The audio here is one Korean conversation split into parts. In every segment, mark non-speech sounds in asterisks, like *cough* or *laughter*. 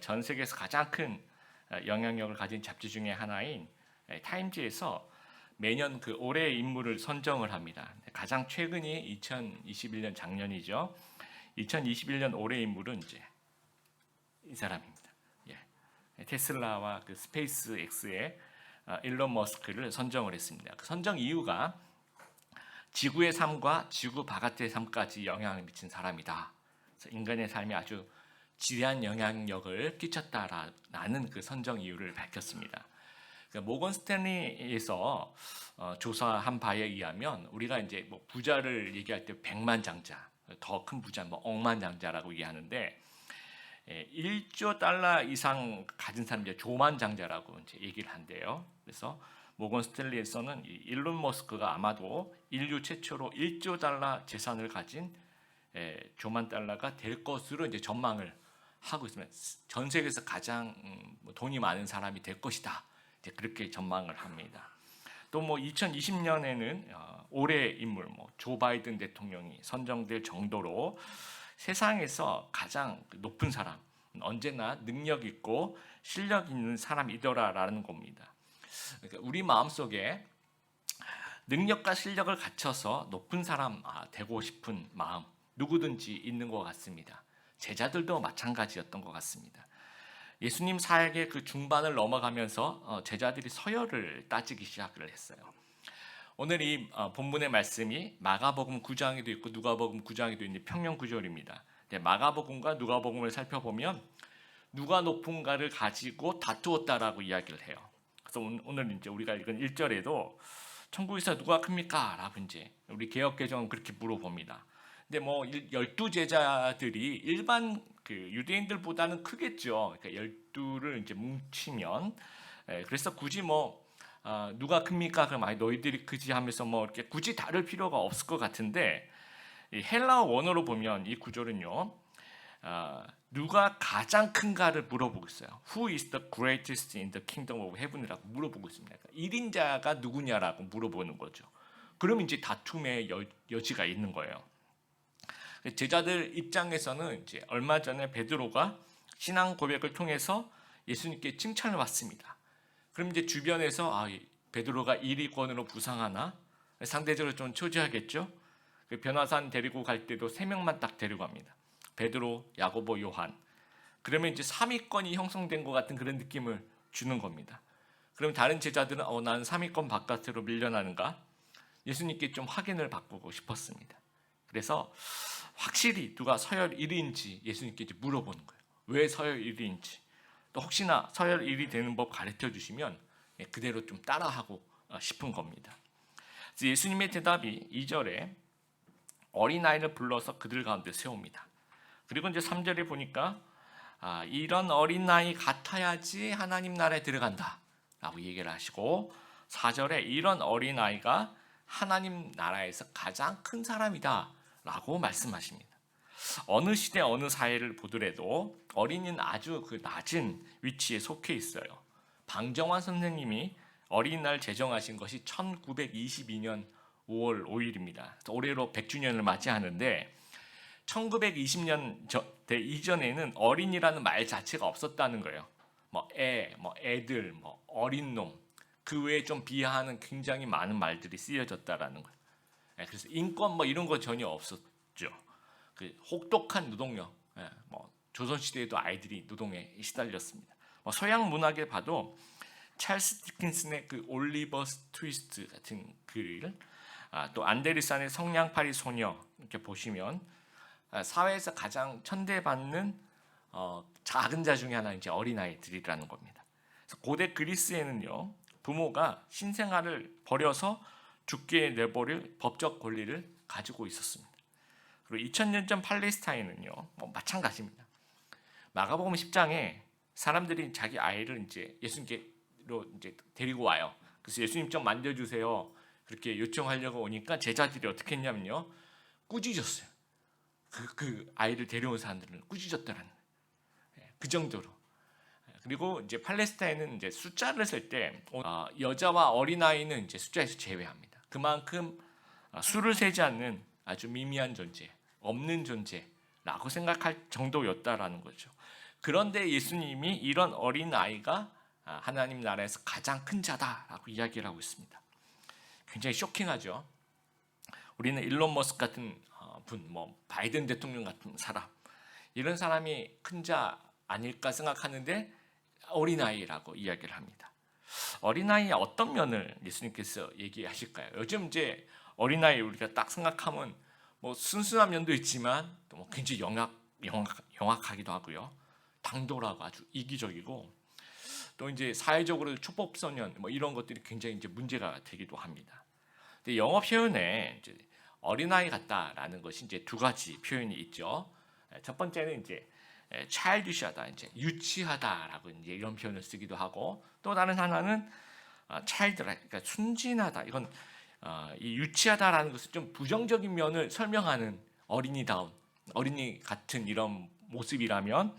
전 세계에서 가장 큰 어, 영향력을 가진 잡지 중에 하나인 에, 타임지에서 매년 그 올해의 인물을 선정을 합니다. 가장 최근이 2021년 작년이죠. 2021년 올해 인물은 이제 이 사람입니다. 예. 테슬라와 그 스페이스 X의 어, 일론 머스크를 선정을 했습니다. 그 선정 이유가 지구의 삶과 지구 바깥의 삶까지 영향을 미친 사람이다. 인간의 삶에 아주 지대한 영향력을 끼쳤다라는 그 선정 이유를 밝혔습니다. 그 모건 스탠리에서 어, 조사한 바에 의하면 우리가 이제 뭐 부자를 얘기할 때 백만 장자, 더 큰 부자, 뭐 억만 장자라고 얘기하는데 예, 1조 달러 이상 가진 사람 이제 조만 장자라고 이제 얘기를 한대요. 그래서 모건 스탠리에서는 이 일론 머스크가 아마도 인류 최초로 1조 달러 재산을 가진 예, 조만 달러가 될 것으로 이제 전망을 하고 있습니다. 전 세계에서 가장 음, 뭐 돈이 많은 사람이 될 것이다. 이제 그렇게 전망을 합니다. 또 뭐 2020년에는 어, 올해 인물 뭐 조 바이든 대통령이 선정될 정도로 세상에서 가장 높은 사람 언제나 능력 있고 실력 있는 사람이더라라는 겁니다. 그러니까 우리 마음 속에 능력과 실력을 갖춰서 높은 사람 아, 되고 싶은 마음 누구든지 있는 것 같습니다. 제자들도 마찬가지였던 것 같습니다. 예수님 사역의 그 중반을 넘어가면서 어, 제자들이 서열을 따지기 시작을 했어요. 오늘 이 어, 본문의 말씀이 마가복음 9장에도 있고 누가복음 9장에도 있는 평면 구절입니다. 마가복음과 누가복음을 살펴보면 누가 높은가를 가지고 다투었다라고 이야기를 해요. 그래서 온- 오늘 이제 우리가 읽은 1절에도 천국에서 누가 큽니까? 라고 이제 우리 개혁 개정은 그렇게 물어봅니다. 근데 뭐 일- 열두 제자들이 일반 그 유대인들보다는 크겠죠. 그러니까 열두를 이제 뭉치면 예, 그래서 굳이 뭐 아, 누가 큽니까? 그럼 아니 너희들이 크지 하면서 뭐 이렇게 굳이 다를 필요가 없을 것 같은데 이 헬라어 원어로 보면 이 구절은요. 아, 누가 가장 큰가를 물어보고 있어요. Who is the greatest in the kingdom of heaven이라고 물어보고 있습니다. 그러니까 1인자가 누구냐라고 물어보는 거죠. 그럼 이제 다툼의 여, 여지가 있는 거예요. 제자들 입장에서는 이제 얼마 전에 베드로가 신앙 고백을 통해서 예수님께 칭찬을 받습니다. 그럼 이제 주변에서 아, 이 베드로가 1위권으로 부상하나 상대적으로 좀 초조하겠죠. 그 변화산 데리고 갈 때도 세 명만 딱 데리고 갑니다. 베드로, 야고보, 요한. 그러면 이제 3위권이 형성된 것 같은 그런 느낌을 주는 겁니다. 그럼 다른 제자들은 어, 난 3위권 바깥으로 밀려나는가? 예수님께 좀 확인을 바꾸고 싶었습니다. 그래서 확실히 누가 서열 1위인지 예수님께 물어보는 거예요. 왜 서열 1위인지. 또 혹시나 서열 1위 되는 법 가르쳐 주시면 예, 그대로 좀 따라하고 어, 싶은 겁니다. 예수님의 대답이 2절에 어린아이를 불러서 그들 가운데 세웁니다. 그리고 이제 3절에 보니까 아, 이런 어린아이 같아야지 하나님 나라에 들어간다 라고 얘기를 하시고 4절에 이런 어린아이가 하나님 나라에서 가장 큰 사람이다 라고 말씀하십니다. 어느 시대 어느 사회를 보더라도 어린이는 아주 그 낮은 위치에 속해 있어요. 방정환 선생님이 어린이날 제정하신 것이 1922년 5월 5일입니다. 올해로 100주년을 맞이하는데 1920년 대 이전에는 어린이라는 말 자체가 없었다는 거예요. 뭐 애, 뭐 애들, 뭐 어린 놈, 그 외에 좀 비하하는 굉장히 많은 말들이 쓰여졌다라는 거예요. 예, 그래서 인권 뭐 이런 거 전혀 없었죠. 그 혹독한 노동력, 예, 뭐 조선 시대에도 아이들이 노동에 시달렸습니다. 뭐 서양 문학에 봐도 찰스 디킨슨의 그 올리버 트위스트 같은 글을 아, 또 안데르산의 성냥팔이 소녀 이렇게 보시면 아, 사회에서 가장 천대받는 어, 작은 자 중에 하나 이제 어린 아이들이라는 겁니다. 고대 그리스에는요 부모가 신생아를 버려서 죽게 내버릴 법적 권리를 가지고 있었습니다. 그리고 2000년 전 팔레스타인은요 뭐 마찬가지입니다. 마가복음 10장에 사람들이 자기 아이를 이제 예수님께로 이제 데리고 와요. 그래서 예수님 좀 만져주세요. 그렇게 요청하려고 오니까 제자들이 어떻게 했냐면요 꾸짖었어요. 그, 그 아이를 데려온 사람들은 꾸짖었다라는 거예요. 예, 그 정도로. 그리고 이제 팔레스타인은 이제 숫자를 쓸때 어, 여자와 어린 아이는 이제 숫자에서 제외합니다. 그만큼 어, 수를 세지 않는 아주 미미한 존재, 없는 존재라고 생각할 정도였다라는 거죠. 그런데 예수님이 이런 어린 아이가 아, 하나님 나라에서 가장 큰 자다라고 이야기를 하고 있습니다. 굉장히 쇼킹하죠. 우리는 일론 머스크 같은 어, 분, 뭐 바이든 대통령 같은 사람 이런 사람이 큰 자 아닐까 생각하는데 어린 아이라고 이야기를 합니다. 어린아이의 어떤 면을 예수님께서 얘기하실까요? 요즘 이제 어린아이 우리가 딱 생각하면 뭐 순수한 면도 있지만 또뭐 굉장히 영악, 영악, 영악하기도 하고요. 당돌하고 아주 이기적이고 또 이제 사회적으로 초법소년 뭐 이런 것들이 굉장히 이제 문제가 되기도 합니다. 근데 영어 표현에 이제 어린아이 같다라는 것이 이제 두 가지 표현이 있죠. 첫 번째는 이제 childish하다, 이제 유치하다라고 이제 이런 표현을 쓰기도 하고 또 다른 하나는 child, 그러니까 순진하다. 이건 어, 이 유치하다라는 것은 좀 부정적인 면을 설명하는 어린이다운 어린이 같은 이런 모습이라면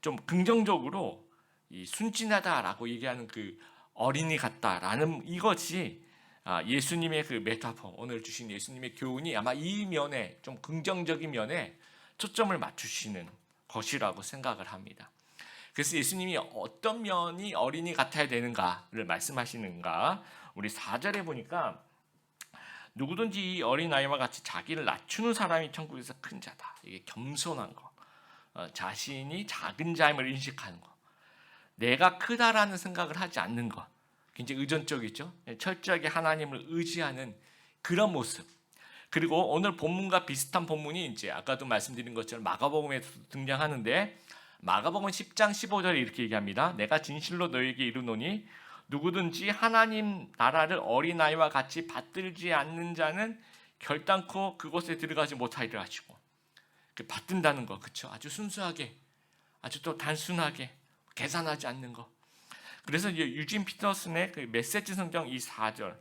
좀 긍정적으로 이 순진하다라고 얘기하는 그 어린이 같다라는 이것이 아, 예수님의 그 메타포 오늘 주신 예수님의 교훈이 아마 이 면에 좀 긍정적인 면에 초점을 맞추시는 것이라고 생각을 합니다. 그래서 예수님이 어떤 면이 어린이 같아야 되는가를 말씀하시는가 우리 4절에 보니까 누구든지 이 어린아이와 같이 자기를 낮추는 사람이 천국에서 큰 자다. 이게 겸손한 거. 어, 자신이 작은 자임을 인식하는 거. 내가 크다라는 생각을 하지 않는 것. 굉장히 의존적이죠. 철저하게 하나님을 의지하는 그런 모습. 그리고 오늘 본문과 비슷한 본문이 이제 아까도 말씀드린 것처럼 마가복음에 등장하는데 마가복음 10장 15절에 이렇게 얘기합니다. 내가 진실로 너에게 이르노니 누구든지 하나님 나라를 어린아이와 같이 받들지 않는 자는 결단코 그곳에 들어가지 못하리라 하시고 그 받든다는 거 그렇죠 아주 순수하게 아주 또 단순하게 계산하지 않는 거 그래서 유진 피터슨의 그 메시지 성경 이 4절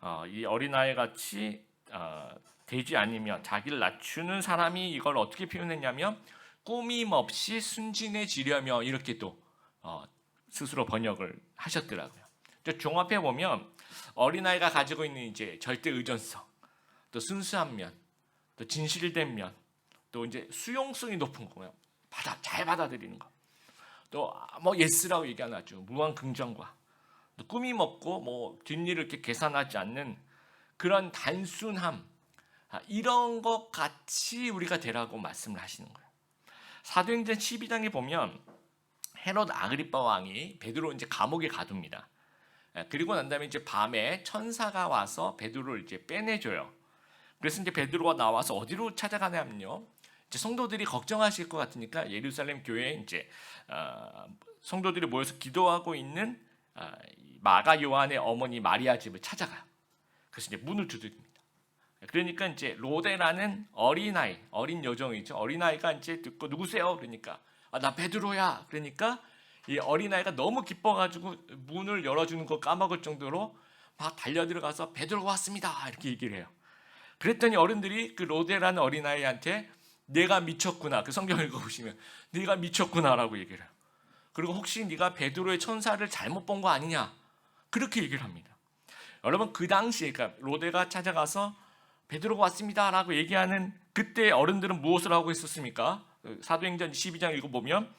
어, 이 어린아이 같이 어, 되지 않으면 자기를 낮추는 사람이 이걸 어떻게 표현했냐면 꾸밈 없이 순진해지려며 이렇게 또 어, 스스로 번역을 하셨더라고요. 종합해 보면 어린아이가 가지고 있는 이제 절대 의존성, 또 순수한 면, 또 진실된 면, 또 이제 수용성이 높은 거예요. 받아 잘 받아들이는 거. 또 뭐 예스라고 얘기하는 아주 무한 긍정과 또 꾸밈 없고 뭐 뒷일을 이렇게 계산하지 않는 그런 단순함 아, 이런 것 같이 우리가 되라고 말씀을 하시는 거예요. 사도행전 12장에 보면 헤롯 아그리파 왕이 베드로 이제 감옥에 가둡니다. 예, 그리고 난 다음에 이제 밤에 천사가 와서 베드로를 이제 빼내줘요. 그래서 이제 베드로가 나와서 어디로 찾아가냐면요. 이제 성도들이 걱정하실 것 같으니까 예루살렘 교회에 이제 어, 성도들이 모여서 기도하고 있는 어, 마가 요한의 어머니 마리아 집을 찾아가요. 그래서 이제 문을 두드립니다. 그러니까 이제 로데라는 어린아이, 어린 여정이죠. 어린아이가 이제 듣고 누구세요? 그러니까 아, 나 베드로야. 그러니까 이 어린아이가 너무 기뻐가지고 문을 열어주는 거 까먹을 정도로 막 달려 들어가서 베드로가 왔습니다. 이렇게 얘기를 해요. 그랬더니 어른들이 그 로데라는 어린아이한테 내가 미쳤구나. 그 성경 읽어보시면 네가 미쳤구나라고 얘기를 해요. 그리고 혹시 네가 베드로의 천사를 잘못 본 거 아니냐? 그렇게 얘기를 합니다. 여러분 그 당시에 그러니까 로데가 찾아가서 베드로가 왔습니다라고 얘기하는 그때 어른들은 무엇을 하고 있었습니까? 그 사도행전 12장 읽어 보면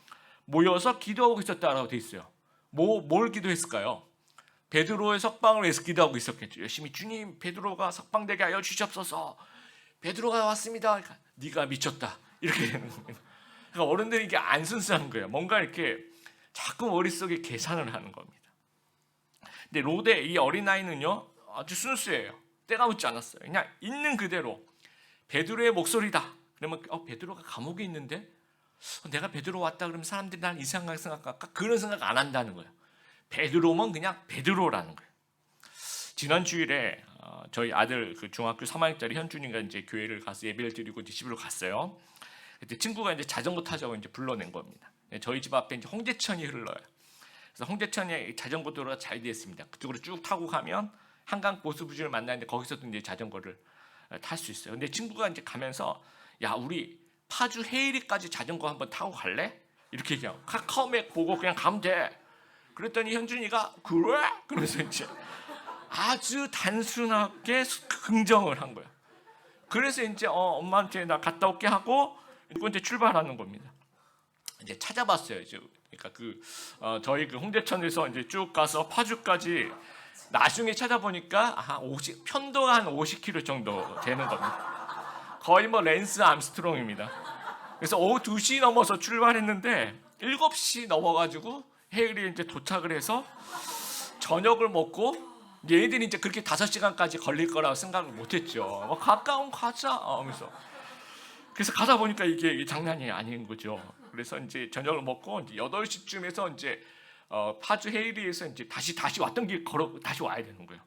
모여서 기도하고 있었다라고 돼 있어요. 뭐, 뭘 기도했을까요? 베드로의 석방을 위해서 기도하고 있었겠죠. 열심히 주님 베드로가 석방되게 하여 주시옵소서. 베드로가 왔습니다. 그러니까 네가 미쳤다. 이렇게 되는 거예요. 그러니까 어른들이 이게 안 순수한 거예요. 뭔가 이렇게 자꾸 머릿속에 계산을 하는 겁니다. 근데 로데 이 어린아이는요 아주 순수해요. 때가 묻지 않았어요. 그냥 있는 그대로 베드로의 목소리다. 그러면 어, 베드로가 감옥에 있는데 어, 내가 베드로 왔다 그러면 사람들이 난 이상하게 생각할까? 그런 생각 안 한다는 거예요. 베드로면 그냥 베드로라는 거예요. 지난 주일에 어, 저희 아들 그 중학교 3학년짜리 현준이가 이제 교회를 가서 예배를 드리고 이제 집으로 갔어요. 그때 친구가 이제 자전거 타자고 이제 불러낸 겁니다. 네, 저희 집 앞에 이제 홍제천이 흘러요. 그래서 홍제천에 자전거 도로가 잘 되어 있습니다. 그쪽으로 쭉 타고 가면 한강 보수부지를 만나는데 거기서도 이제 자전거를 어, 탈수 있어요. 근데 친구가 이제 가면서 야 우리 파주 헤이리까지 자전거 한번 타고 갈래? 이렇게 얘기하고 카카오맵 보고 그냥 가면 돼. 그랬더니 현준이가 그래? 그러면서 이제 아주 단순하게 긍정을 한 거야. 그래서 이제 어, 엄마한테 나 갔다 올게 하고 이제 출발하는 겁니다. 이제 찾아봤어요. 이제 그러니까 그 어, 저희 그 홍대천에서 이제 쭉 가서 파주까지 나중에 찾아보니까 한 50, 편도가 한 50km 정도 되는 겁니다. 거의 뭐 랜스 암스트롱입니다. 그래서 오후 2시 넘어서 출발했는데 7시 넘어가지고 헤일이 이제 도착을 해서 저녁을 먹고 얘네들이 이제 그렇게 5시간까지 걸릴 거라고 생각을 못했죠. 뭐 가까운 가자 하면서 그래서 가다 보니까 이게 장난이 아닌 거죠. 그래서 이제 저녁을 먹고 이제 8시쯤에서 이제 어, 파주 헤이리에서 이제 다시 다시 왔던 길 걸어 다시 와야 되는 거예요.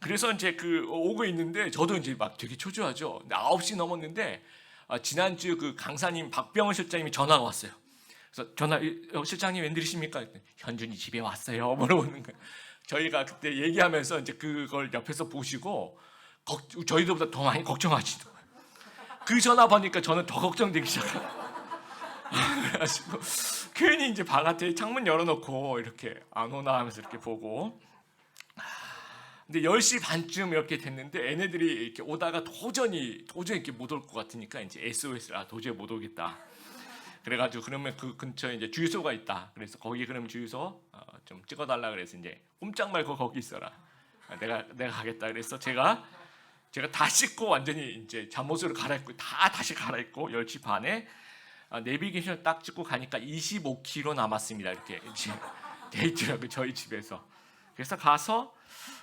그래서 이제 그 오고 있는데 저도 이제 막 되게 초조하죠. 근데 9시 넘었는데 어, 지난주 그 강사님 박병원 실장님이 전화가 왔어요. 그래서 전화 어, 실장님 웬일이십니까? 현준이 집에 왔어요. *laughs* 물어보는 거예요. 저희가 그때 얘기하면서 이제 그걸 옆에서 보시고 걱, 저희들보다 더 많이 걱정하시는 거예요. 그 전화 받으니까 저는 더 걱정되기 시작해요. *laughs* 그래가지고 괜히 이제 바깥에 창문 열어놓고 이렇게 안 오나 하면서 이렇게 보고 근데 10시 반쯤 이렇게 됐는데 얘네들이 이렇게 오다가 도저히 도저히 이렇게 못 올 것 같으니까 이제 SOS 아 도저히 못 오겠다. 그래가지고 그러면 그 근처에 이제 주유소가 있다. 그래서 거기 그럼 주유소 어, 좀 찍어달라 그래서 이제 꼼짝 말고 *laughs* 거기 있어라. 아, 내가 내가 가겠다. 그래서 제가 제가 다 씻고 완전히 이제 잠옷으로 갈아입고 다 다시 갈아입고 10시 반에 아, 내비게이션을 딱 찍고 가니까 25km 남았습니다. 이렇게 이제 *laughs* 데이트라고 저희 집에서. 그래서 가서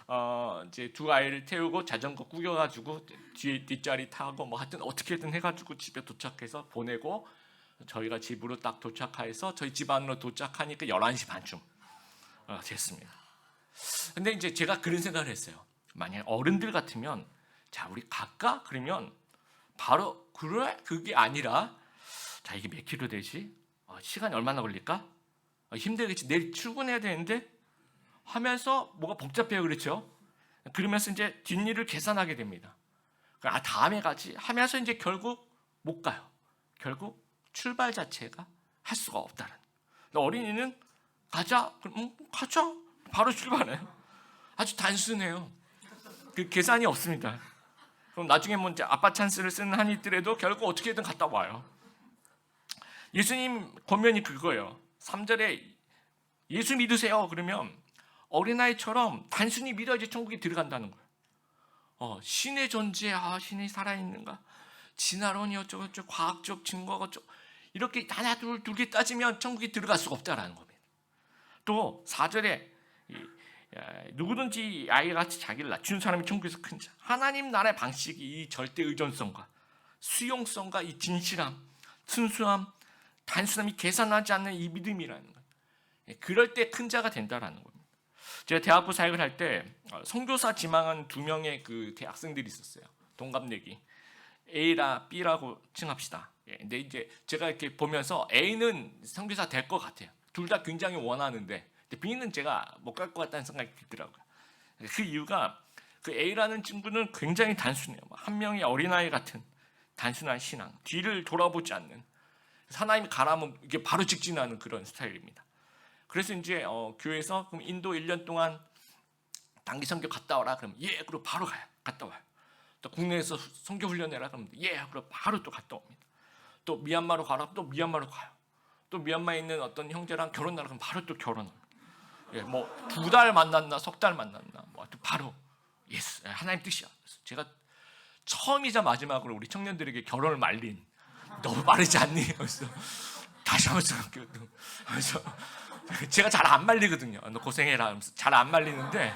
어 이제 두 아이를 태우고 자전거 꾸겨가지고 뒤에 뒷자리 타고 뭐 하여튼 어떻게든 해가지고 집에 도착해서 보내고 저희가 집으로 딱 도착해서 저희 집 안으로 도착하니까 11시 반쯤 어, 됐습니다. 근데 이제 제가 그런 생각을 했어요. 만약 어른들 같으면 자 우리 갈까? 그러면 바로 그래 그게 아니라 자 이게 몇 킬로 되지? 어, 시간이 얼마나 걸릴까? 어, 힘들겠지. 내일 출근해야 되는데 하면서 뭐가 복잡해요, 그렇죠? 그러면서 이제 뒷일을 계산하게 됩니다. 아 다음에 가지 하면서 이제 결국 못 가요. 결국 출발 자체가 할 수가 없다는. 어린이는 가자, 그럼 음, 가자, 바로 출발해요. 아주 단순해요. 그 계산이 없습니다. 그럼 나중에 뭐 이제 아빠 찬스를 쓰는 한이 있더라도 결국 어떻게든 갔다 와요. 예수님 권면이 그거예요. 3절에 예수 믿으세요. 그러면 어린아이처럼 단순히 믿어야지 천국에 들어간다는 거예요. 어, 신의 존재, 아, 신이 살아있는가? 진화론이 어쩌고저쩌고, 과학적 증거가 어쩌고, 이렇게 하나, 둘, 두 개 따지면 천국에 들어갈 수가 없다라는 겁니다. 또 4절에 누구든지 아이가 같이 자기를 낮추는 사람이 천국에서 큰 자. 하나님 나라의 방식이 이 절대 의존성과 수용성과 이 진실함, 순수함, 단순함이 계산하지 않는 이 믿음이라는 거예요. 예, 그럴 때 큰 자가 된다라는 겁니다. 제가 대학부 사역을 할때 성교사 지망한 두 명의 그 대학생들이 있었어요. 동갑내기. A라 B라고 칭합시다. 예, 근데 이제 제가 이렇게 보면서 A는 성교사 될 것 같아요. 둘 다 굉장히 원하는데 B는 제가 못 갈 것 같다는 생각이 들더라고요. 그 이유가 그 A라는 친구는 굉장히 단순해요. 한 명의 어린아이 같은 단순한 신앙, 뒤를 돌아보지 않는 하나님이 가라면 이게 바로 직진하는 그런 스타일입니다. 그래서 이제 어, 교회에서 그럼 인도 1년 동안 단기 선교 갔다 와라. 그럼 예! 그리고 바로 가요. 갔다 와요. 또 국내에서 선교 훈련해라. 그럼 예! 그리고 바로 또 갔다 옵니다. 또 미얀마로 가라. 또 미얀마로 가요. 또 미얀마에 있는 어떤 형제랑 결혼하라. 그럼 바로 또 결혼합니다 예, 뭐두 달 만났나 석 달 만났나. 뭐 바로 예스. 예, 하나님 뜻이야. 제가 처음이자 마지막으로 우리 청년들에게 결혼을 말린 너무 빠르지 않니? 그래서 다시 한번 생각해요. 그래서 제가 잘 안 말리거든요. 너 고생해라 하면서 잘 안 말리는데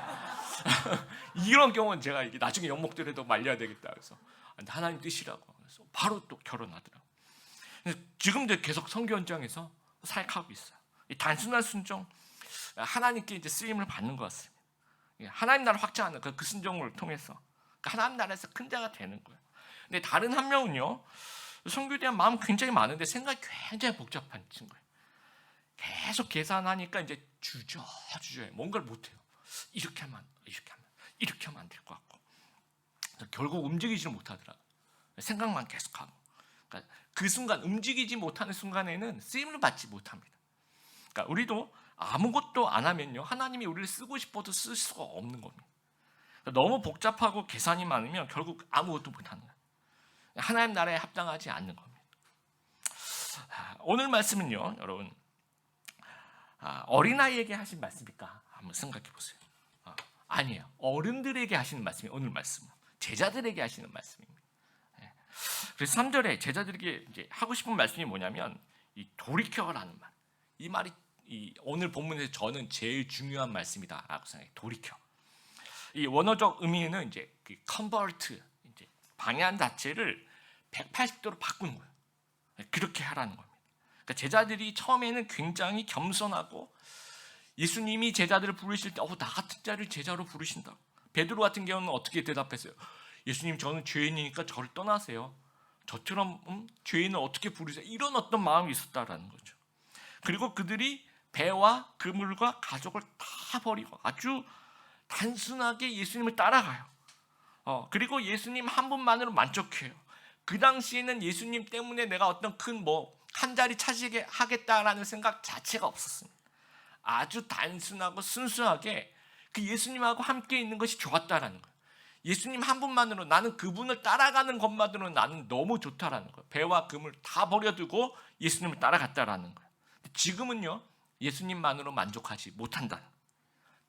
*laughs* 이런 경우는 제가 이게 나중에 연목들에도 말려야 되겠다. 그래서 하나님 뜻이라고. 그래서 바로 또 결혼하더라고. 지금도 계속 성교 현장에서 사역하고 있어요. 이 단순한 순종, 하나님께 이제 쓰임을 받는 것 같습니다. 하나님 나라 확장하는 그, 그 순종을 통해서 하나님 나라에서 큰 자가 되는 거예요. 근데 다른 한 명은요, 성교에 대한 마음 굉장히 많은데 생각이 굉장히 복잡한 친구예요. 계속 계산하니까 이제 주저 주저해. 뭔가를 못해요. 이렇게 하면 이렇게 하면 이렇게 하면 안 될 것 같고 결국 움직이지를 못하더라고요. 생각만 계속하고 그러니까 그 순간 움직이지 못하는 순간에는 쓰임을 받지 못합니다. 그러니까 우리도 아무것도 안 하면요 하나님이 우리를 쓰고 싶어도 쓸 수가 없는 겁니다. 그러니까 너무 복잡하고 계산이 많으면 결국 아무것도 못하는 거예요. 하나님 나라에 합당하지 않는 겁니다. 오늘 말씀은요, 여러분 아, 어린아이에게 하신 말씀일까? 한번 생각해 보세요. 아, 아니에요. 어른들에게 하시는 말씀이 오늘 말씀. 제자들에게 하시는 말씀입니다. 예. 그래서 3절에 제자들에게 이제 하고 싶은 말씀이 뭐냐면 이 돌이켜라는 말. 이 말이 이 오늘 본문에서 저는 제일 중요한 말씀이다라고 생각해요. 돌이켜. 이 원어적 의미는 이제 그 convert 이제 방향 자체를 180도로 바꾸는 거예요. 그렇게 하라는 겁니다. 그러니까 제자들이 처음에는 굉장히 겸손하고 예수님이 제자들을 부르실 때, 어, 나 같은 자를 제자로 부르신다. 베드로 같은 경우는 어떻게 대답했어요? 예수님, 저는 죄인이니까 저를 떠나세요. 저처럼 음, 죄인을 어떻게 부르세요? 이런 어떤 마음이 있었다라는 거죠. 그리고 그들이 배와 그물과 가족을 다 버리고 아주 단순하게 예수님을 따라가요. 어, 그리고 예수님 한 분만으로 만족해요. 그 당시에는 예수님 때문에 내가 어떤 큰 뭐 한 자리 차지게 하겠다라는 생각 자체가 없었습니다. 아주 단순하고 순수하게 그 예수님하고 함께 있는 것이 좋았다라는 거예요. 예수님 한 분만으로 나는 그분을 따라가는 것만으로 나는 너무 좋다라는 거예요. 배와 금을 다 버려두고 예수님을 따라갔다라는 거예요. 지금은요 예수님만으로 만족하지 못한다.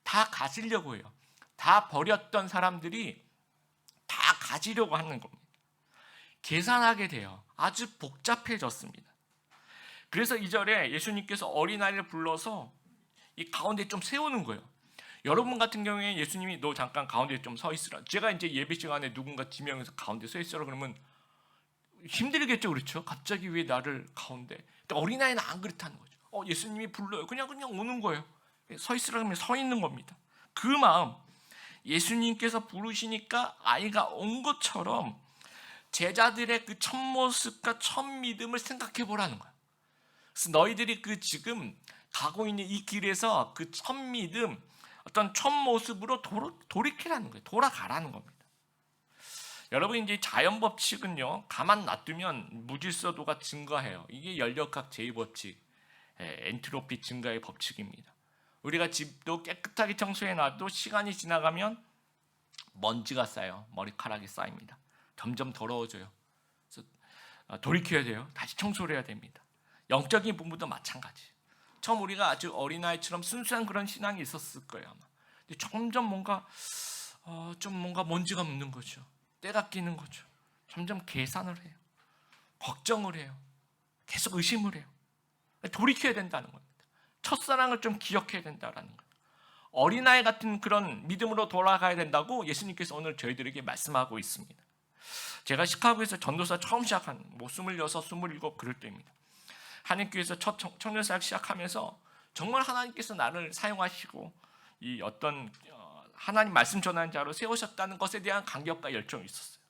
다 가지려고 해요. 다 버렸던 사람들이 다 가지려고 하는 겁니다. 계산하게 돼요. 아주 복잡해졌습니다. 그래서 이 절에 예수님께서 어린아이를 불러서 이 가운데 좀 세우는 거예요. 여러분 같은 경우에 예수님이 너 잠깐 가운데 좀 서 있으라. 제가 이제 예배 시간에 누군가 지명해서 가운데 서 있으라 그러면 힘들겠죠, 그렇죠? 갑자기 왜 나를 가운데? 근데 어린아이는 안 그렇다는 거죠. 어, 예수님이 불러요. 그냥 그냥 오는 거예요. 서 있으라 그러면 서 있는 겁니다. 그 마음 예수님께서 부르시니까 아이가 온 것처럼 제자들의 그 첫 모습과 첫 믿음을 생각해 보라는 거예요. 그래서 너희들이 그 지금 가고 있는 이 길에서 그 첫 믿음 어떤 첫 모습으로 도로, 돌이키라는 거예요. 돌아가라는 겁니다. 여러분 이제 자연 법칙은요 가만 놔두면 무질서도가 증가해요. 이게 연력학 제2 법칙, 엔트로피 증가의 법칙입니다. 우리가 집도 깨끗하게 청소해 놔도 시간이 지나가면 먼지가 쌓여 머리카락이 쌓입니다. 점점 더러워져요. 그래서 돌이켜야 돼요. 다시 청소를 해야 됩니다. 영적인 부분도 마찬가지. 처음 우리가 아주 어린아이처럼 순수한 그런 신앙이 있었을 거예요 아마. 근데 점점 뭔가 어, 좀 뭔가 먼지가 묻는 거죠. 때가 끼는 거죠. 점점 계산을 해요. 걱정을 해요. 계속 의심을 해요. 돌이켜야 된다는 겁니다. 첫사랑을 좀 기억해야 된다라는 거예요. 어린아이 같은 그런 믿음으로 돌아가야 된다고 예수님께서 오늘 저희들에게 말씀하고 있습니다. 제가 시카고에서 전도사 처음 시작한 뭐 26, 27 그럴 때입니다. 하나님께서 첫 청년 사역 시작하면서 정말 하나님께서 나를 사용하시고 이 어떤 하나님 말씀 전하는 자로 세우셨다는 것에 대한 감격과 열정이 있었어요.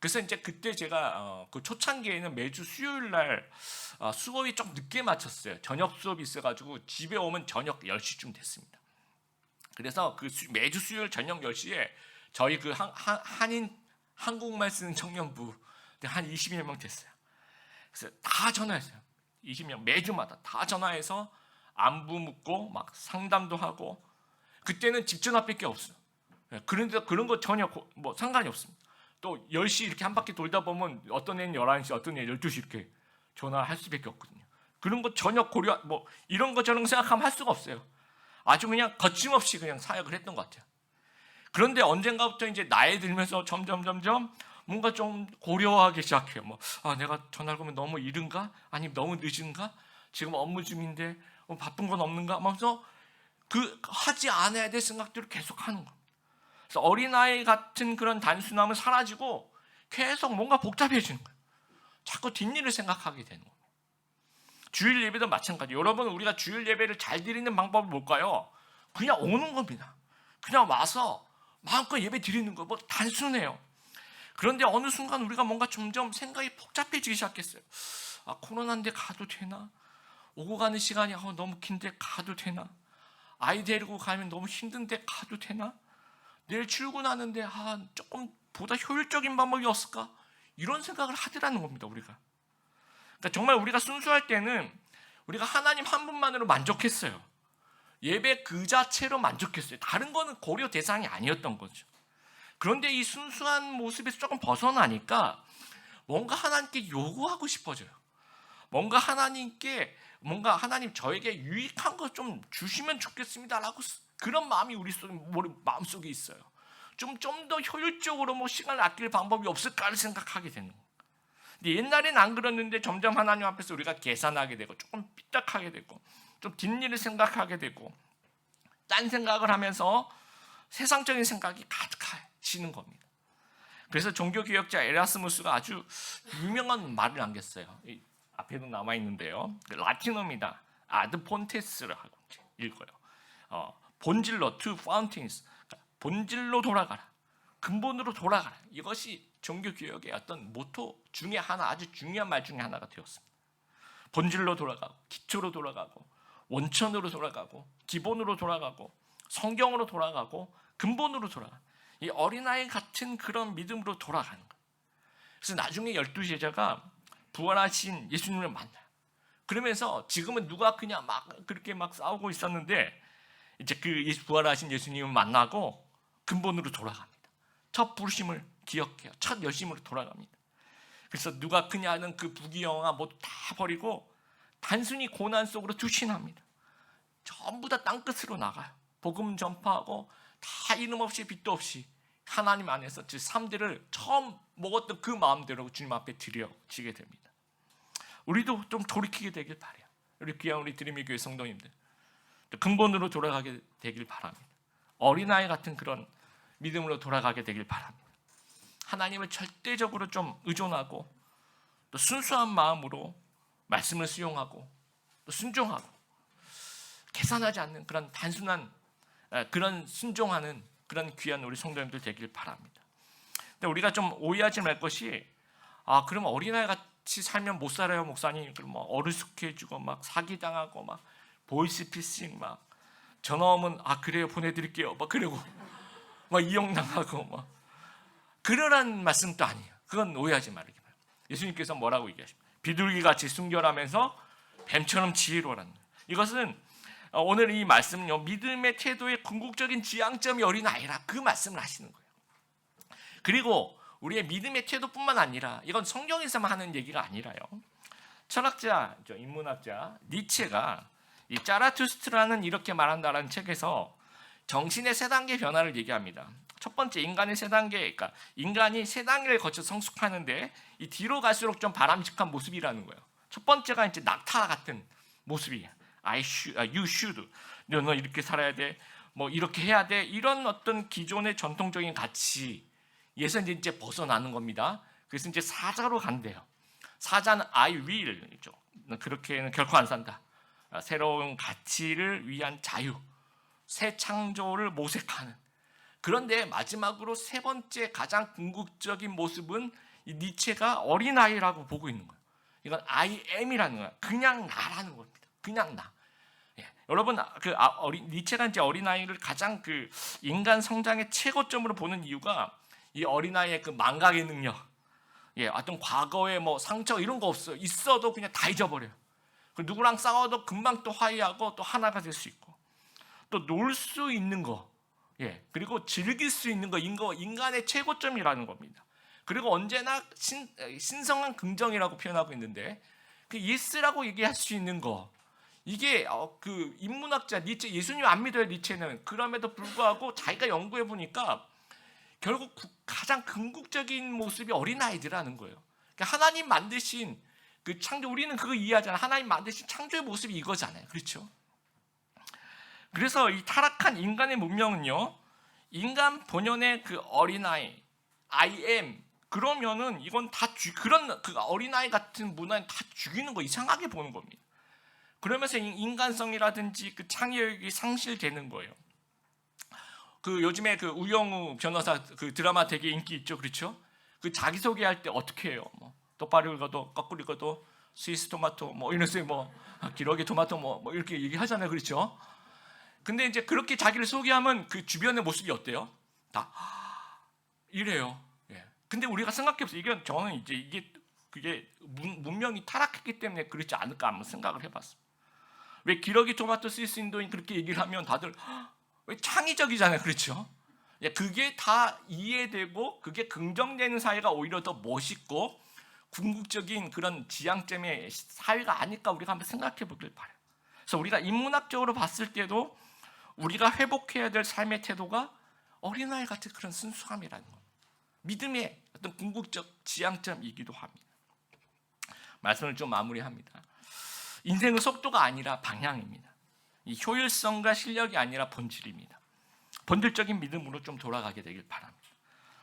그래서 이제 그때 제가 그 초창기에는 매주 수요일 날 수업이 좀 늦게 마쳤어요. 저녁 수업이 있어가지고 집에 오면 저녁 10시쯤 됐습니다. 그래서 그 매주 수요일 저녁 10시에 저희 그 한, 한 인 한국말 쓰는 청년부 한 20여 명 됐어요. 그래서 다 전화했어요. 20명 매주마다 다 전화해서 안부 묻고 막 상담도 하고 그때는 집 전화밖에 없어요. 그런데 그런 거 전혀 뭐 상관이 없습니다. 또 10시 이렇게 한 바퀴 돌다 보면 어떤 애는 11시, 어떤 애는 12시 이렇게 전화할 수밖에 없거든요. 그런 거 전혀 고려 뭐 이런 거 저런 거 생각하면 할 수가 없어요. 아주 그냥 거침없이 그냥 사역을 했던 것 같아요. 그런데 언젠가부터 이제 나이 들면서 점점 점점 뭔가 좀 고려하기 시작해요. 뭐, 아, 내가 전화를 걸면 너무 이른가? 아니면 너무 늦은가? 지금 업무 중인데 뭐 바쁜 건 없는가? 하면서 그 하지 않아야 될 생각들을 계속 하는 거. 그래서 어린아이 같은 그런 단순함은 사라지고 계속 뭔가 복잡해지는 거예요. 자꾸 뒷일을 생각하게 되는 거예요. 주일 예배도 마찬가지. 여러분 우리가 주일 예배를 잘 드리는 방법이 뭘까요? 그냥 오는 겁니다. 그냥 와서 마음껏 예배 드리는 거. 뭐 단순해요. 그런데 어느 순간 우리가 뭔가 점점 생각이 복잡해지기 시작했어요. 아, 코로나인데 가도 되나? 오고 가는 시간이 아, 너무 긴데 가도 되나? 아이 데리고 가면 너무 힘든데 가도 되나? 내일 출근하는데 아, 조금 보다 효율적인 방법이 없을까? 이런 생각을 하더라는 겁니다, 우리가. 그러니까 정말 우리가 순수할 때는 우리가 하나님 한 분만으로 만족했어요. 예배 그 자체로 만족했어요. 다른 거는 고려 대상이 아니었던 거죠. 그런데 이 순수한 모습에서 조금 벗어나니까 뭔가 하나님께 요구하고 싶어져요. 뭔가 하나님께 뭔가 하나님 저에게 유익한 거 좀 주시면 좋겠습니다라고 스- 그런 마음이 우리 속 머리 마음 속에 있어요. 좀 좀 더 효율적으로 뭐 시간을 아낄 방법이 없을까를 생각하게 되는 거예요. 근데 옛날엔 안 그랬는데 점점 하나님 앞에서 우리가 계산하게 되고 조금 삐딱하게 되고 좀 뒷일을 생각하게 되고 딴 생각을 하면서 세상적인 생각이 가득해지는 겁니다. 그래서 종교개혁자 에라스무스가 아주 유명한 말을 남겼어요. 이 앞에도 남아 있는데요. 그 라틴어입니다. 아드 폰테스라고 읽어요. 어, 본질로 to fountains 본질로 돌아가라. 근본으로 돌아가라. 이것이 종교 개혁의 어떤 모토 중에 하나 아주 중요한 말 중에 하나가 되었습니다. 본질로 돌아가고 기초로 돌아가고 원천으로 돌아가고 기본으로 돌아가고 성경으로 돌아가고 근본으로 돌아가. 이 어린아이 같은 그런 믿음으로 돌아가는 거예요. 그래서 나중에 열두 제자가 부활하신 예수님을 만나요. 그러면서 지금은 누가 그냥 막 그렇게 막 싸우고 있었는데 이제 그 예수- 부활하신 예수님을 만나고 근본으로 돌아갑니다. 첫 부르심을 기억해요. 첫 열심으로 돌아갑니다. 그래서 누가 그냐는 그 부귀영화 모두 다 버리고 단순히 고난 속으로 투신합니다. 전부 다 땅끝으로 나가요. 복음 전파하고 다 이름 없이 빛도 없이 하나님 안에서 그 삶들을 처음 먹었던 그 마음대로 주님 앞에 드려지게 됩니다. 우리도 좀 돌이키게 되길 바래요. 우리 귀한 우리 드림의 교회 성도님들 근본으로 돌아가게 되길 바랍니다. 어린아이 같은 그런 믿음으로 돌아가게 되길 바랍니다. 하나님을 절대적으로 좀 의존하고 또 순수한 마음으로 말씀을 수용하고 또 순종하고 계산하지 않는 그런 단순한 에, 그런 순종하는 그런 귀한 우리 성도님들 되길 바랍니다. 근데 우리가 좀 오해하지 말 것이 아 그럼 어린아이 같이 살면 못 살아요 목사님 그럼 뭐 어리숙해지고 막 사기 당하고 막 보이스피싱 막 전화 오면 아 그래요 보내드릴게요 막 그러고 *laughs* 막 이용당하고 막 그러란 말씀도 아니에요. 그건 오해하지 말기 바랍니다. 예수님께서 뭐라고 얘기하십니까? 비둘기 같이 순결하면서 뱀처럼 지혜로라는. 이것은 어, 오늘 이 말씀은요 믿음의 태도의 궁극적인 지향점이 어린 아이라 그 말씀을 하시는 거예요. 그리고 우리의 믿음의 태도뿐만 아니라 이건 성경에서만 하는 얘기가 아니라요. 철학자, 저 인문학자 니체가 이 짜라투스트라는 이렇게 말한다라는 책에서 정신의 세 단계 변화를 얘기합니다. 첫 번째 인간의 세 단계, 그러니까 인간이 세 단계를 거쳐 성숙하는데 이 뒤로 갈수록 좀 바람직한 모습이라는 거예요. 첫 번째가 이제 낙타 같은 모습이에요. I should, 아, you should. 너, 너 이렇게 살아야 돼. 뭐 이렇게 해야 돼. 이런 어떤 기존의 전통적인 가치에서 이제, 이제 벗어나는 겁니다. 그래서 이제 사자로 간대요. 사자는 I will이죠. 그렇게는 결코 안 산다. 아, 새로운 가치를 위한 자유, 새 창조를 모색하는. 그런데 마지막으로 세 번째 가장 궁극적인 모습은 이 니체가 어린아이라고 보고 있는 거예요. 이건 I am이라는 거야. 그냥 나라는 겁니다. 그냥 나. 예. 여러분 그 아, 어린 니체가 이제 어린아이를 가장 그 인간 성장의 최고점으로 보는 이유가 이 어린아이의 그 망각의 능력. 예, 어떤 과거에 뭐 상처 이런 거 없어요. 있어도 그냥 다 잊어버려요. 그 누구랑 싸워도 금방 또 화해하고 또 하나가 될 수 있고 또 놀 수 있는 거. 예, 그리고 즐길 수 있는 거 인거 인간의 최고점이라는 겁니다. 그리고 언제나 신, 신성한 긍정이라고 표현하고 있는데 그 예스라고 얘기할 수 있는 거 이게 어, 그 인문학자 니체 예수님 안 믿어요 니체는 그럼에도 불구하고 자기가 연구해 보니까 결국 구- 가장 궁극적인 모습이 어린 아이들이라는 거예요. 그러니까 하나님 만드신 그 창조 우리는 그거 이해하잖아요. 하나님 만드신 창조의 모습이 이거잖아요. 그렇죠? 그래서 이 타락한 인간의 문명은요. 인간 본연의 그 어린아이 I am 그러면은 이건 다 죽- 그런 그 어린아이 같은 문화는 다 죽이는 거 이상하게 보는 겁니다. 그러면서 인- 인간성이라든지 그 창의력이 상실되는 거예요. 그 요즘에 그 우영우 변호사 그 드라마 되게 인기 있죠, 그렇죠? 그 자기 소개할 때 어떻게 해요? 뭐 똑바로 읽어도 거꾸로 읽어도 스위스 토마토 뭐 이런 식의 뭐 기러기 토마토 뭐, 뭐 이렇게 얘기하잖아요, 그렇죠? 근데 이제 그렇게 자기를 소개하면 그 주변의 모습이 어때요? 다 이래요. 예. 근데 우리가 생각해 보세요. 이게 저는 이제 이게 그게 문, 문명이 타락했기 때문에 그렇지 않을까 한번 생각을 해봤어요. 왜 기러기 토마토 스위스 인도인 그렇게 얘기를 하면 다들 "헉, *gasps* 왜 창의적이잖아요, 그렇죠? 예, 그게 다 이해되고 그게 긍정되는 사회가 오히려 더 멋있고 궁극적인 그런 지향점의 사회가 아닐까 우리가 한번 생각해 보길 바래요. 그래서 우리가 인문학적으로 봤을 때도 우리가 회복해야 될 삶의 태도가 어린아이 같은 그런 순수함이라는 것. 믿음의 어떤 궁극적 지향점이기도 합니다. 말씀을 좀 마무리합니다. 인생은 속도가 아니라 방향입니다. 이 효율성과 실력이 아니라 본질입니다. 본질적인 믿음으로 좀 돌아가게 되길 바랍니다.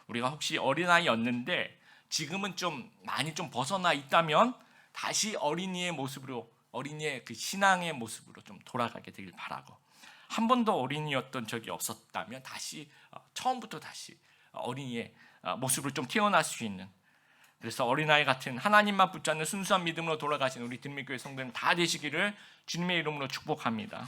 우리가 혹시 어린아이였는데 지금은 좀 많이 좀 벗어나 있다면 다시 어린이의 모습으로 어린이의 그 신앙의 모습으로 좀 돌아가게 되길 바라고 한 번도 어린이였던 적이 없었다면 다시 어, 처음부터 다시 어린이의 어, 모습으로 좀 태어날 수 있는 그래서 어린아이 같은 하나님만 붙잡는 순수한 믿음으로 돌아가신 우리 등미교회 성도님 다 되시기를 주님의 이름으로 축복합니다.